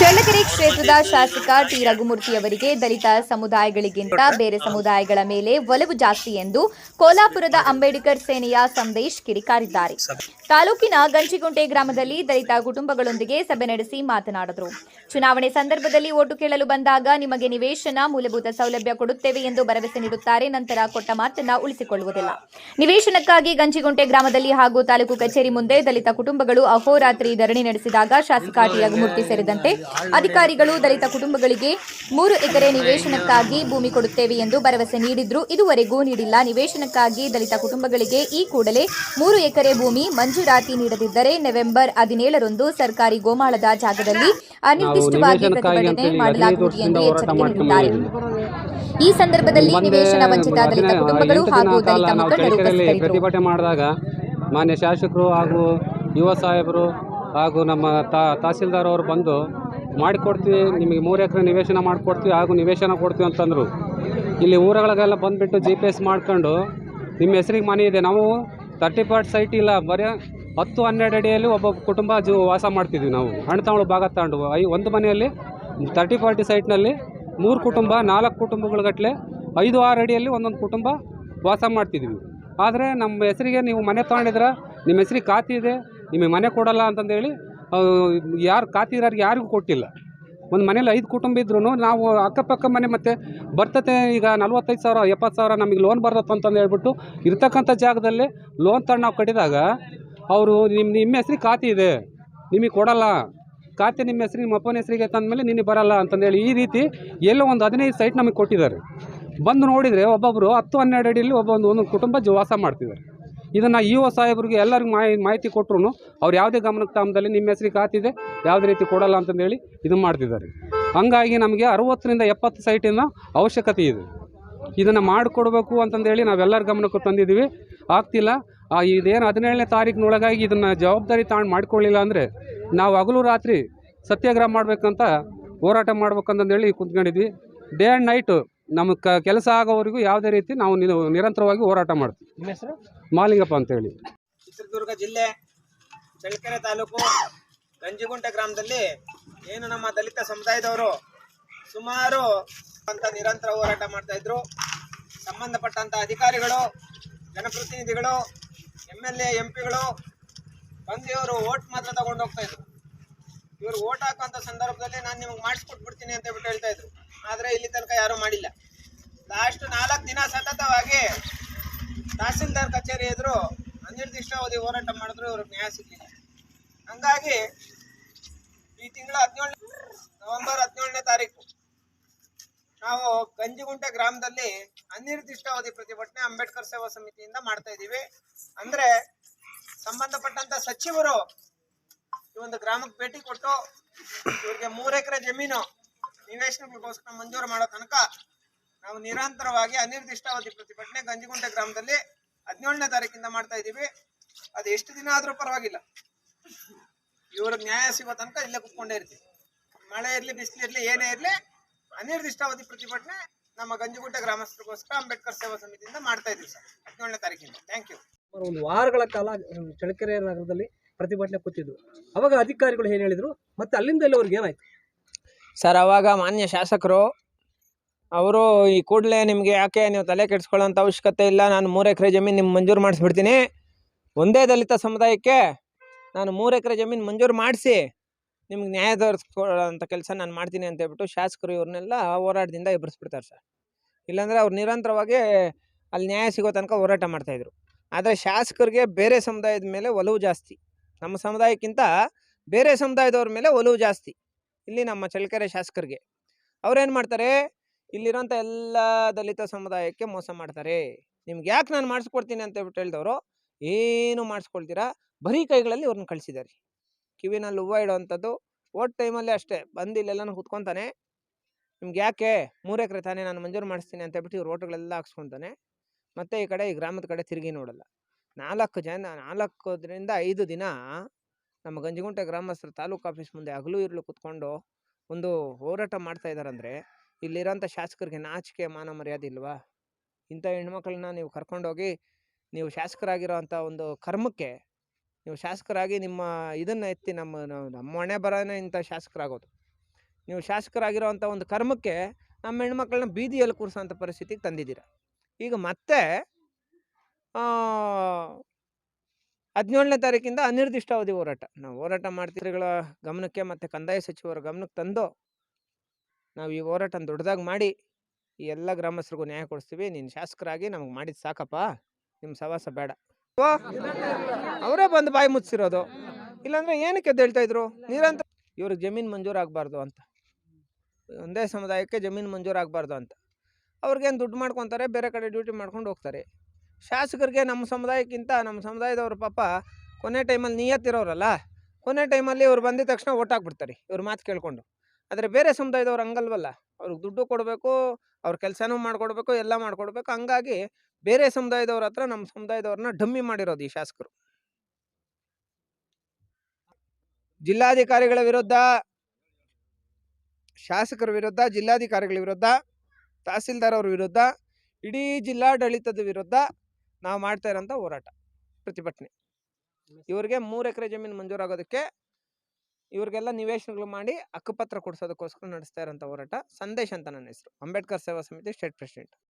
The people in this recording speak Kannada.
Yo le quería ಶಾಸಕ ಟಿ. ರಘುಮೂರ್ತಿ ಅವರಿಗೆ ದಲಿತ ಸಮುದಾಯಗಳಿಗಿಂತ ಬೇರೆ ಸಮುದಾಯಗಳ ಮೇಲೆ ಒಲವು ಜಾಸ್ತಿ ಎಂದು ಕೋಲಾಪುರದ ಅಂಬೇಡ್ಕರ್ ಸೇನೆಯ ಸಂದೇಶ್ ಕಿಡಿಕಾರಿದ್ದಾರೆ. ತಾಲೂಕಿನ ಗಂಜಿಗುಂಟೆ ಗ್ರಾಮದಲ್ಲಿ ದಲಿತ ಕುಟುಂಬಗಳೊಂದಿಗೆ ಸಭೆ ನಡೆಸಿ ಮಾತನಾಡಿದರು. ಚುನಾವಣೆ ಸಂದರ್ಭದಲ್ಲಿ ಓಟು ಕೇಳಲು ಬಂದಾಗ ನಿಮಗೆ ನಿವೇಶನ, ಮೂಲಭೂತ ಸೌಲಭ್ಯ ಕೊಡುತ್ತೇವೆ ಎಂದು ಭರವಸೆ ನೀಡುತ್ತಾರೆ. ನಂತರ ಕೊಟ್ಟ ಮಾತನ್ನ ಉಳಿಸಿಕೊಳ್ಳುವುದಿಲ್ಲ. ನಿವೇಶನಕ್ಕಾಗಿ ಗಂಜಿಗುಂಟೆ ಗ್ರಾಮದಲ್ಲಿ ಹಾಗೂ ತಾಲೂಕು ಕಚೇರಿ ಮುಂದೆ ದಲಿತ ಕುಟುಂಬಗಳು ಅಹೋರಾತ್ರಿ ಧರಣಿ ನಡೆಸಿದಾಗ ಶಾಸಕ ಟಿ. ಸೇರಿದಂತೆ ಅಧಿಕಾರಿಗಳು ದಲಿತ ಕುಟುಂಬಗಳಿಗೆ ಮೂರು ಎಕರೆ ನಿವೇಶನಕ್ಕಾಗಿ ಭೂಮಿ ಕೊಡುತ್ತೇವೆ ಎಂದು ಭರವಸೆ ನೀಡಿದ್ರು. ಇದುವರೆಗೂ ನೀಡಿಲ್ಲ. ನಿವೇಶನಕ್ಕಾಗಿ ದಲಿತ ಕುಟುಂಬಗಳಿಗೆ ಈ ಕೂಡಲೇ ಮೂರು ಎಕರೆ ಭೂಮಿ ಮಂಜೂರಾತಿ ನೀಡದಿದ್ದರೆ ನವೆಂಬರ್ ಹದಿನೇಳರಂದು ಸರ್ಕಾರಿ ಗೋಮಾಳದ ಜಾಗದಲ್ಲಿ ಅನಿರ್ದಿಷ್ಟವಾಗಿ ಪ್ರತಿಭಟನೆ ಮಾಡಲಾಗುವುದು ಎಂದು ಎಚ್ಚರಿಕೆ ನೀಡಿದ್ದಾರೆ. ಈ ಸಂದರ್ಭದಲ್ಲಿ ನಿವೇಶನ ವಂಚಿತ ದಲಿತ ಕುಟುಂಬಗಳು ಹಾಗೂ ದಲಿತ ಪ್ರತಿಭಟನೆ ಮಾಡಿದಾಗ ಮಾನ್ಯ ಶಾಸಕರು ಹಾಗೂ ಯುವ ಸಾಹೇಬರು ಹಾಗೂ ನಮ್ಮ ತಹಸೀಲ್ದಾರ್ ಅವರು ಬಂದು ಮಾಡಿಕೊಡ್ತೀವಿ, ನಿಮಗೆ ಮೂರು ಎಕರೆ ನಿವೇಶನ ಮಾಡಿಕೊಡ್ತೀವಿ, ಹಾಗೂ ನಿವೇಶನ ಕೊಡ್ತೀವಿ ಅಂತಂದರು. ಇಲ್ಲಿ ಊರುಗಳಿಗೆಲ್ಲ ಬಂದುಬಿಟ್ಟು ಜಿ ಪಿ ಎಸ್ ಮಾಡ್ಕೊಂಡು, ನಿಮ್ಮ ಹೆಸರಿಗೆ ಮನೆ ಇದೆ. ನಾವು ತರ್ಟಿ ಪಾರ್ಟ್ ಸೈಟ್ ಇಲ್ಲ, ಬರೀ ಹತ್ತು ಹನ್ನೆರಡು ಅಡಿಯಲ್ಲಿ ಒಬ್ಬೊಬ್ಬ ಕುಟುಂಬ ಜೀವ ವಾಸ ಮಾಡ್ತಿದ್ವಿ ನಾವು. ಹಣ್ಣು ತಗೊಳ್ಳೋ ಭಾಗ ತಗೊಂಡು ಐ, ಒಂದು ಮನೆಯಲ್ಲಿ ತರ್ಟಿ ಫಾರ್ಟಿ ಸೈಟ್ನಲ್ಲಿ ಮೂರು ಕುಟುಂಬ, ನಾಲ್ಕು ಕುಟುಂಬಗಳಗಟ್ಟಲೆ ಐದು ಆರು ಅಡಿಯಲ್ಲಿ ಒಂದೊಂದು ಕುಟುಂಬ ವಾಸ ಮಾಡ್ತಿದ್ವಿ. ಆದರೆ ನಮ್ಮ ಹೆಸರಿಗೆ ನೀವು ಮನೆ ತಗೊಂಡಿದ್ರೆ, ನಿಮ್ಮ ಹೆಸರಿಗೆ ಖಾತೆ ಇದೆ, ನಿಮಗೆ ಮನೆ ಕೊಡಲ್ಲ ಅಂತಂದೇಳಿ ಯಾರು ಖಾತೆ ಇರೋರಿಗೆ ಯಾರಿಗೂ ಕೊಟ್ಟಿಲ್ಲ. ಒಂದು ಮನೇಲಿ ಐದು ಕುಟುಂಬ ಇದ್ರೂ ನಾವು ಅಕ್ಕಪಕ್ಕ ಮನೆ ಮತ್ತು ಬರ್ತತೆ ಈಗ ನಲ್ವತ್ತೈದು ಸಾವಿರ ಎಪ್ಪತ್ತು ಸಾವಿರ ನಮಗೆ ಲೋನ್ ಬರ್ತತ್ತು ಅಂತಂದು ಹೇಳ್ಬಿಟ್ಟು ಇರ್ತಕ್ಕಂಥ ಜಾಗದಲ್ಲಿ ಲೋನ್ ತಗೊಂಡು ನಾವು ಕಟ್ಟಿದಾಗ ಅವರು ನಿಮ್ಮ ನಿಮ್ಮ ಹೆಸ್ರಿಗೆ ಖಾತೆ ಇದೆ. ನಿಮಗೆ ಕೊಡಲ್ಲ. ಖಾತೆ ನಿಮ್ಮ ಹೆಸ್ರಿಗೆ ನಿಮ್ಮ ಅಪ್ಪನ ಹೆಸರಿಗೆ ತಂದಮೇಲೆ ನಿನಗೆ ಬರಲ್ಲ ಅಂತಂದೇಳಿ ಈ ರೀತಿ ಎಲ್ಲೋ ಒಂದು ಹದಿನೈದು ಸೈಟ್ ನಮಗೆ ಕೊಟ್ಟಿದ್ದಾರೆ. ಬಂದು ನೋಡಿದರೆ ಒಬ್ಬೊಬ್ಬರು ಹತ್ತು ಹನ್ನೆರಡು ಅಡಿಯಲ್ಲಿ ಒಬ್ಬೊಂದು ಒಂದೊಂದು ಕುಟುಂಬ ವಾಸ ಮಾಡ್ತಿದ್ದಾರೆ. ಇದನ್ನು ಇ ಒ ಸಾಹೇಬ್ರಿಗೆ ಎಲ್ಲರಿಗೂ ಮಾಹಿ, ಮಾಹಿತಿ ಕೊಟ್ಟರು ಅವ್ರು ಯಾವುದೇ ಗಮನಕ್ಕೆ ತಾಮದಲ್ಲಿ ನಿಮ್ಮ ಹೆಸರಿಗೆ ಖಾತಿದೆ ಯಾವುದೇ ರೀತಿ ಕೊಡಲ್ಲ ಅಂತಂದೇಳಿ ಇದು ಮಾಡ್ತಿದ್ದಾರೆ. ಹಂಗಾಗಿ ನಮಗೆ ಅರುವತ್ತರಿಂದ ಎಪ್ಪತ್ತು ಸೈಟಿನ ಅವಶ್ಯಕತೆ ಇದೆ. ಇದನ್ನು ಮಾಡಿಕೊಡ್ಬೇಕು ಅಂತಂದೇಳಿ ನಾವೆಲ್ಲರ ಗಮನಕ್ಕೂ ತಂದಿದ್ದೀವಿ. ಆಗ್ತಿಲ್ಲ ಇದೇನು ಹದಿನೇಳನೇ ತಾರೀಕಿನೊಳಗಾಗಿ ಇದನ್ನು ಜವಾಬ್ದಾರಿ ತಾಣ ಮಾಡಿಕೊಳ್ಳಿಲ್ಲ ಅಂದರೆ ನಾವು ಹಗಲು ರಾತ್ರಿ ಸತ್ಯಾಗ್ರಹ ಮಾಡಬೇಕಂತ ಹೋರಾಟ ಮಾಡ್ಬೇಕಂತಂದೇಳಿ ಕುಂತ್ಕೊಂಡಿದ್ವಿ. ಡೇ ಆ್ಯಂಡ್ ನೈಟು ನಮ್ಮ ಕ ಕೆಲಸ ಆಗೋವರೆಗೂ ಯಾವುದೇ ರೀತಿ ನಾವು ನಿರ- ನಿರಂತರವಾಗಿ ಹೋರಾಟ ಮಾಡ್ತೀವಿ. ನಿಮ್ಮ ಹೆಸರು? ಮಾಲಿಂಗಪ್ಪ ಅಂತೇಳಿ. ಚಿತ್ರದುರ್ಗ ಜಿಲ್ಲೆ ಚಳ್ಳಕೆರೆ ತಾಲೂಕು ಗಂಜಿಗುಂಟೆ ಗ್ರಾಮದಲ್ಲಿ ಏನು ನಮ್ಮ ದಲಿತ ಸಮುದಾಯದವರು ಸುಮಾರು ಅಂತ ನಿರಂತರ ಹೋರಾಟ ಮಾಡ್ತಾ ಇದ್ರು. ಸಂಬಂಧಪಟ್ಟಂತ ಅಧಿಕಾರಿಗಳು ಜನಪ್ರತಿನಿಧಿಗಳು ಎಂ ಎಲ್ ಎ ಎಂ ಪಿಗಳು ಬಂದು ಇವರು ಓಟ್ ಮಾತ್ರ ತಗೊಂಡು ಹೋಗ್ತಾ ಇದ್ರು. ಇವರು ಓಟ್ ಹಾಕುವಂತ ಸಂದರ್ಭದಲ್ಲಿ ನಾನು ನಿಮಗೆ ಮಾಡಿಸ್ಕೊಟ್ಬಿಡ್ತೀನಿ ಅಂತ ಹೇಳ್ಬಿಟ್ಟು ಹೇಳ್ತಾ ಇದ್ರು. ಆದ್ರೆ ಇಲ್ಲಿ ತನಕ ಯಾರೂ ಮಾಡಿಲ್ಲ. ಲಾಸ್ಟ್ ನಾಲ್ಕು ದಿನ ಸತತವಾಗಿ ತಹಸೀಲ್ದಾರ್ ಕಚೇರಿ ಎದುರು ಅನಿರ್ದಿಷ್ಟಾವಧಿ ಹೋರಾಟ ಮಾಡಿದ್ರು, ಇವ್ರಿಗೆ ನ್ಯಾಯ ಸಿಗಲಿಲ್ಲ. ಹಂಗಾಗಿ ಈ ತಿಂಗಳ ಹದಿನೇಳನೇ ನವೆಂಬರ್ ಹದಿನೇಳನೇ ತಾರೀಕು ನಾವು ಗಂಜಿಗುಂಟೆ ಗ್ರಾಮದಲ್ಲಿ ಅನಿರ್ದಿಷ್ಟಾವಧಿ ಪ್ರತಿಭಟನೆ ಅಂಬೇಡ್ಕರ್ ಸೇವಾ ಸಮಿತಿಯಿಂದ ಮಾಡ್ತಾ ಇದ್ದೀವಿ. ಅಂದ್ರೆ ಸಂಬಂಧಪಟ್ಟಂತ ಸಚಿವರು ಈ ಒಂದು ಗ್ರಾಮಕ್ಕೆ ಭೇಟಿ ಕೊಟ್ಟು ಇವ್ರಿಗೆ ಮೂರು ಎಕರೆ ಜಮೀನು ನಿವೇಶನಗಳಿಗೋಸ್ಕರ ಮಂಜೂರು ಮಾಡೋ ತನಕ ನಾವು ನಿರಂತರವಾಗಿ ಅನಿರ್ದಿಷ್ಟಾವಧಿ ಪ್ರತಿಭಟನೆ ಗಂಜಿಗುಂಟೆ ಗ್ರಾಮದಲ್ಲಿ ಹದಿನೇಳನೇ ತಾರೀಕಿಂದ ಮಾಡ್ತಾ ಇದ್ದೀವಿ. ಅದು ಎಷ್ಟು ದಿನ ಆದರೂ ಪರವಾಗಿಲ್ಲ. ಇವರು ನ್ಯಾಯ ಸಿಗೋ ತನಕ ಇಲ್ಲೇ ಕುತ್ಕೊಂಡೇ ಇರ್ತೀವಿ. ಮಳೆ ಇರಲಿ, ಬಿಸಿಲು ಇರ್ಲಿ, ಏನೇ ಇರ್ಲಿ, ಅನಿರ್ದಿಷ್ಟಾವಧಿ ಪ್ರತಿಭಟನೆ ನಮ್ಮ ಗಂಜಿಗುಂಟೆ ಗ್ರಾಮಸ್ಥರಿಗೋಸ್ಕರ ಅಂಬೇಡ್ಕರ್ ಸೇವಾ ಸಮಿತಿಯಿಂದ ಮಾಡ್ತಾ ಇದ್ದೀವಿ ಸರ್. ಹದಿನೇಳನೇ ತಾರೀಕಿಂದ. ಥ್ಯಾಂಕ್ ಯು ಒಂದು ವಾರಗಳ ಕಾಲ ಚಳ್ಳಕೆರೆ ನಗರದಲ್ಲಿ ಪ್ರತಿಭಟನೆ ಕೂತಿದ್ರು ಅವಾಗ ಅಧಿಕಾರಿಗಳು ಏನು ಹೇಳಿದರು? ಮತ್ತೆ ಅಲ್ಲಿಂದ ಅವ್ರಿಗೆ ಏನಾಯ್ತು? ಸರ್, ಅವಾಗ ಮಾನ್ಯ ಶಾಸಕರು, ಅವರು ಈ ಕೂಡಲೇ ನಿಮಗೆ ಯಾಕೆ ನೀವು ತಲೆ ಕೆಡಿಸ್ಕೊಳ್ಳೋಂಥ ಅವಶ್ಯಕತೆ ಇಲ್ಲ, ನಾನು ಮೂರು ಎಕರೆ ಜಮೀನು ನಿಮ್ಗೆ ಮಂಜೂರು ಮಾಡಿಸ್ಬಿಡ್ತೀನಿ. ಒಂದೇ ದಲಿತ ಸಮುದಾಯಕ್ಕೆ ನಾನು ಮೂರು ಎಕರೆ ಜಮೀನು ಮಂಜೂರು ಮಾಡಿಸಿ ನಿಮ್ಗೆ ನ್ಯಾಯ ದೊರಕಿಸ್ಕೊಳ್ಳೋಂಥ ಕೆಲಸ ನಾನು ಮಾಡ್ತೀನಿ ಅಂತ ಹೇಳ್ಬಿಟ್ಟು ಶಾಸಕರು ಇವ್ರನ್ನೆಲ್ಲ ಹೋರಾಟದಿಂದ ಎಬ್ಬರಿಸ್ಬಿಡ್ತಾರೆ ಸರ್. ಇಲ್ಲಾಂದರೆ ಅವ್ರು ನಿರಂತರವಾಗಿ ಅಲ್ಲಿ ನ್ಯಾಯ ಸಿಗೋ ತನಕ ಹೋರಾಟ ಮಾಡ್ತಾಯಿದ್ರು ಆದರೆ ಶಾಸಕರಿಗೆ ಬೇರೆ ಸಮುದಾಯದ ಮೇಲೆ ಒಲವು ಜಾಸ್ತಿ. ನಮ್ಮ ಸಮುದಾಯಕ್ಕಿಂತ ಬೇರೆ ಸಮುದಾಯದವ್ರ ಮೇಲೆ ಒಲವು ಜಾಸ್ತಿ. ಇಲ್ಲಿ ನಮ್ಮ ಚಳ್ಳಕೆರೆ ಶಾಸಕರಿಗೆ. ಅವ್ರೇನು ಮಾಡ್ತಾರೆ? ಇಲ್ಲಿರೋಂಥ ಎಲ್ಲ ದಲಿತ ಸಮುದಾಯಕ್ಕೆ ಮೋಸ ಮಾಡ್ತಾರೆ. ನಿಮ್ಗೆ ಯಾಕೆ ನಾನು ಮಾಡಿಸ್ಕೊಡ್ತೀನಿ ಅಂತ ಹೇಳ್ಬಿಟ್ಟು ಹೇಳಿದವರು, ಏನು ಮಾಡಿಸ್ಕೊಳ್ತೀರಾ? ಬರೀ ಕೈಗಳಲ್ಲಿ ಅವ್ರನ್ನ ಕಳಿಸಿದ್ದಾರೆ ಕಿವಿನಲ್ಲಿ ಹೂವು ಇಡೋವಂಥದ್ದು ಓಟ್ ಟೈಮಲ್ಲಿ ಅಷ್ಟೇ, ಬಂದು ಇಲ್ಲೆಲ್ಲನೂ ಕುತ್ಕೊತಾನೆ. ನಿಮ್ಗೆ ಯಾಕೆ? ಮೂರು ಎಕರೆ ತಾನೇ ನಾನು ಮಂಜೂರು ಮಾಡಿಸ್ತೀನಿ ಅಂತ ಹೇಳ್ಬಿಟ್ಟು ಇವ್ರು ಓಟ್ಗಳೆಲ್ಲ ಹಾಕ್ಸ್ಕೊತಾನೆ. ಮತ್ತು ಈ ಕಡೆ, ಈ ಗ್ರಾಮದ ಕಡೆ ತಿರುಗಿ ನೋಡಲ್ಲ. ನಾಲ್ಕು ಜನ ನಾಲ್ಕರಿಂದ ಐದು ದಿನ ನಮ್ಮ ಗಂಜಿಗುಂಟೆ ಗ್ರಾಮಸ್ಥರು ತಾಲೂಕು ಆಫೀಸ್ ಮುಂದೆ ಹಗಲು ಇರಲು ಕುತ್ಕೊಂಡು ಒಂದು ಹೋರಾಟ ಮಾಡ್ತಾ ಇದ್ದಾರಂದರೆ, ಇಲ್ಲಿರೋಂಥ ಶಾಸಕರಿಗೆ ನಾಚಿಕೆ, ಮಾನ ಮರ್ಯಾದೆ ಇಲ್ವಾ? ಇಂಥ ಹೆಣ್ಮಕ್ಳನ್ನ ನೀವು ಕರ್ಕೊಂಡೋಗಿ, ನೀವು ಶಾಸಕರಾಗಿರೋ ಒಂದು ಕರ್ಮಕ್ಕೆ, ನೀವು ಶಾಸಕರಾಗಿ ನಿಮ್ಮ ಇದನ್ನು ಎತ್ತಿ ನಮ್ಮ ನಮ್ಮ ಹೊಣೆ ಬರೋನೇ ಇಂಥ ಶಾಸಕರಾಗೋದು. ನೀವು ಶಾಸಕರಾಗಿರೋವಂಥ ಒಂದು ಕರ್ಮಕ್ಕೆ ನಮ್ಮ ಹೆಣ್ಮಕ್ಳನ್ನ ಬೀದಿಯಲ್ಲಿ ಕೂರಿಸೋಂಥ ಪರಿಸ್ಥಿತಿಗೆ ತಂದಿದ್ದೀರ. ಈಗ ಮತ್ತೆ ಹದಿನೇಳನೇ ತಾರೀಕಿಂದ ಅನಿರ್ದಿಷ್ಟಾವಧಿ ಹೋರಾಟ. ನಾವು ಹೋರಾಟ ಮಾಡ್ತಿರಿಗಳ ಗಮನಕ್ಕೆ ಮತ್ತು ಕಂದಾಯ ಸಚಿವರ ಗಮನಕ್ಕೆ ತಂದು, ನಾವು ಈ ಹೋರಾಟ ದೊಡ್ಡದಾಗಿ ಮಾಡಿ, ಈ ಎಲ್ಲ ಗ್ರಾಮಸ್ಥರಿಗೂ ನ್ಯಾಯ ಕೊಡಿಸ್ತೀವಿ. ನೀನು ಶಾಸಕರಾಗಿ ನಮಗೆ ಮಾಡಿದ್ದು ಸಾಕಪ್ಪ. ನಿಮ್ಮ ಸವಾಸ ಬೇಡ. ಅವರೇ ಬಂದು ಬಾಯಿ ಮುಚ್ಚಿರೋದು. ಇಲ್ಲಾಂದ್ರೆ ಏನಕ್ಕೆ ಹೇಳ್ತಾ ಇದ್ರು? ನೀರಂತ ಇವ್ರಿಗೆ ಜಮೀನು ಮಂಜೂರಾಗಬಾರ್ದು ಅಂತ. ಒಂದೇ ಸಮುದಾಯಕ್ಕೆ ಜಮೀನು ಮಂಜೂರಾಗಬಾರ್ದು ಅಂತ. ಅವ್ರಿಗೇನು ದುಡ್ಡು ಮಾಡ್ಕೊತಾರೆ, ಬೇರೆ ಕಡೆ ಡ್ಯೂಟಿ ಮಾಡ್ಕೊಂಡು ಹೋಗ್ತಾರೆ. ಶಾಸಕರಿಗೆ ನಮ್ಮ ಸಮುದಾಯಕ್ಕಿಂತ ನಮ್ಮ ಸಮುದಾಯದವ್ರ ಪಾಪ ಕೊನೆ ಟೈಮಲ್ಲಿ ನಿಯತ್ತಿರೋರಲ್ಲ, ಕೊನೆ ಟೈಮಲ್ಲಿ ಇವ್ರು ಬಂದಿದ ತಕ್ಷಣ ಓಟ್ ಹಾಕ್ಬಿಡ್ತಾರೆ ಇವ್ರ ಮಾತು ಕೇಳ್ಕೊಂಡು. ಆದರೆ ಬೇರೆ ಸಮುದಾಯದವ್ರು ಹಂಗಲ್ವಲ್ಲ, ಅವ್ರಿಗೆ ದುಡ್ಡು ಕೊಡಬೇಕು, ಅವ್ರ ಕೆಲಸನೂ ಮಾಡಿಕೊಡ್ಬೇಕು, ಎಲ್ಲ ಮಾಡಿಕೊಡ್ಬೇಕು, ಹಂಗಾಗಿ ಬೇರೆ ಸಮುದಾಯದವ್ರ ಹತ್ರ ನಮ್ಮ ಸಮುದಾಯದವ್ರನ್ನ ಡಮ್ಮಿ ಮಾಡಿರೋದು ಈ ಶಾಸಕರು. ಜಿಲ್ಲಾಧಿಕಾರಿಗಳ ವಿರುದ್ಧ, ಶಾಸಕರ ವಿರುದ್ಧ, ಜಿಲ್ಲಾಧಿಕಾರಿಗಳ ವಿರುದ್ಧ, ತಹಸೀಲ್ದಾರ್ ಅವ್ರ ವಿರುದ್ಧ, ಇಡೀ ಜಿಲ್ಲಾಡಳಿತದ ವಿರುದ್ಧ ನಾವು ಮಾಡ್ತಾ ಇರೋಂಥ ಹೋರಾಟ ಪ್ರತಿಭಟನೆ. ಇವ್ರಿಗೆ ಮೂರು ಎಕರೆ ಜಮೀನು ಮಂಜೂರಾಗೋದಕ್ಕೆ ಇವ್ರಿಗೆಲ್ಲ ನಿವೇಶನಗಳು ಮಾಡಿ ಹಕ್ಕುಪತ್ರ ಕೊಡಿಸೋದಕ್ಕೋಸ್ಕರ ನಡೆಸ್ತಾ ಇರೋಂಥ ಹೋರಾಟ. ಸಂದೇಶ್ ಅಂತ ನನ್ನ ಹೆಸರು. ಅಂಬೇಡ್ಕರ್ ಸೇವಾ ಸಮಿತಿ ಸ್ಟೇಟ್ ಪ್ರೆಸಿಡೆಂಟ್.